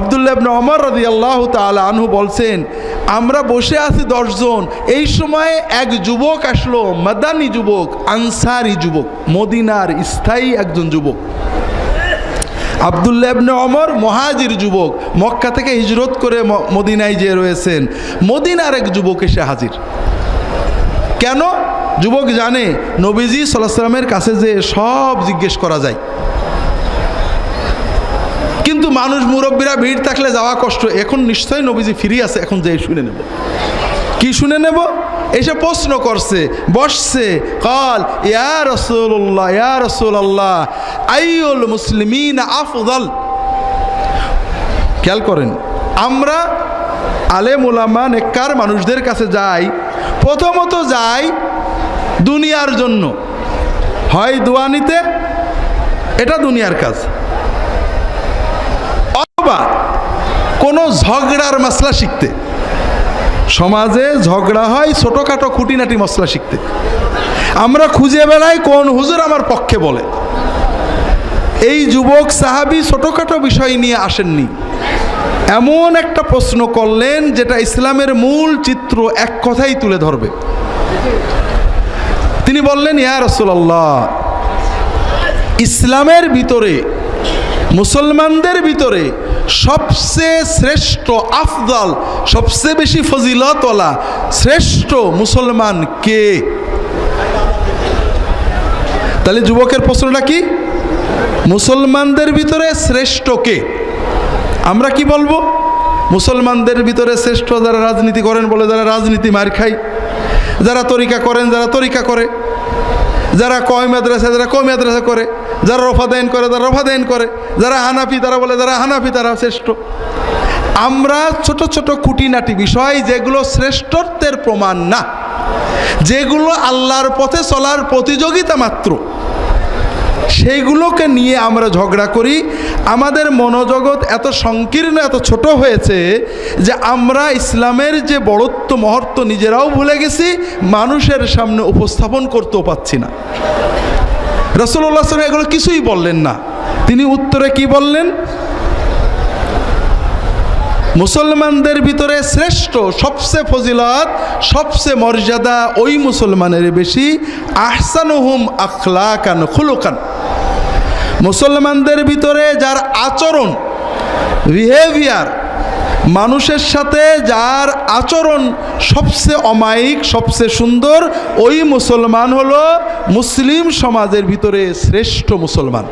আবদুল্লাহ অমর রদি আল্লাহ তালা আনহু বলছেন, আমরা বসে আছি দশজন। এই সময়ে এক যুবক আসলো, মাদানি যুবক, আনসারি যুবক, মদিনার স্থায়ী একজন যুবক। আবদুল্লাহ ইবনে অমর মহাজির যুবক, মক্কা থেকে হিজরত করে মদিনায় যে রয়েছেন। মদিনার এক যুবক এসে হাজির। কেন? যুবক জানে, নবীজি সাল্লাহ সাল্লামের কাছে যে সব জিজ্ঞেস করা যায়। কিন্তু মানুষ মুরব্বীরা ভিড় থাকলে যাওয়া কষ্ট। এখন নিশ্চয়ই নবীজি ফিরি আছে, এখন যে শুনে নেব। কি শুনে নেব? এসে প্রশ্ন করছে, বসছে, কল, ইয়া রসুল্লাহ ইয়া রসুল্লাহ আইউল মুসলিমিন আফদল। খেয়াল করেন, আমরা আলেম ওলামা নেককার মানুষদের কাছে যাই, প্রথমত যাই দুনিয়ার জন্য। হয় দোয়া নিতে, এটা দুনিয়ার কাজ। কোনো ঝগড়ার মশলা শিখতে। সমাজে ঝগড়া হয় ছোটোখাটো খুঁটিনাটি মশলা শিখতে। আমরা খুঁজে বেড়াই কোন হুজুর আমার পক্ষে বলে। এই যুবক সাহাবি ছোটোখাটো বিষয় নিয়ে আসেননি। এমন একটা প্রশ্ন করলেন যেটা ইসলামের মূল চিত্র এক কথাই তুলে ধরবে। তিনি বললেন, ইয়া রসুল্লাহ ইসলামের ভিতরে মুসলমানদের ভিতরে সবচেয়ে শ্রেষ্ঠ আফদল সবচেয়ে বেশি ফজিলতওয়ালা শ্রেষ্ঠ মুসলমান কে? তাহলে যুবকের প্রশ্নটা কি? মুসলমানদের ভিতরে শ্রেষ্ঠ কে? আমরা কি বলব? মুসলমানদের ভিতরে শ্রেষ্ঠ যারা রাজনীতি করেন বলে যারা রাজনীতি মার খায়, যারা তরিকা করেন, যারা তরিকা করে। যারা কয় মাদ্রাসা, যারা কয় মাদ্রাসা করে, যারা রফাদাইন করে, তারা রফাদাইন করে, যারা হানাফি তারা বলে যারা হানাফি তারা শ্রেষ্ঠ। আমরা ছোট ছোট খুঁটিনাটি বিষয় যেগুলো শ্রেষ্ঠত্বের প্রমাণ না, যেগুলো আল্লাহর পথে চলার প্রতিযোগিতা মাত্র। সেইগুলোকে নিয়ে আমরা ঝগড়া করি। আমাদের মনোজগৎ এত সংকীর্ণ, এত ছোট হয়েছে যে আমরা ইসলামের যে বড়ত্ব, মহত্ব নিজেরাও ভুলে গেছি, মানুষের সামনে উপস্থাপন করতেও পাচ্ছি না। রসুল্লাহ সাল্লাম এগুলো কিছুই বললেন না। তিনি উত্তরে কি বললেন? মুসলমানদের ভিতরে শ্রেষ্ঠ, সবচেয়ে ফজিলত, সবচেয়ে মর্যাদা ওই মুসলমানের বেশি, আহসানুহুম আখলাকান, খুলুকান। মুসলমানদের ভিতরে যার আচরণ বিহেভিয়ার মানুষের সাথে যার আচরণ সবচেয়ে অমায়িক, সবচেয়ে সুন্দর, ওই মুসলমান হলো মুসলিম সমাজের ভিতরে শ্রেষ্ঠ মুসলমান।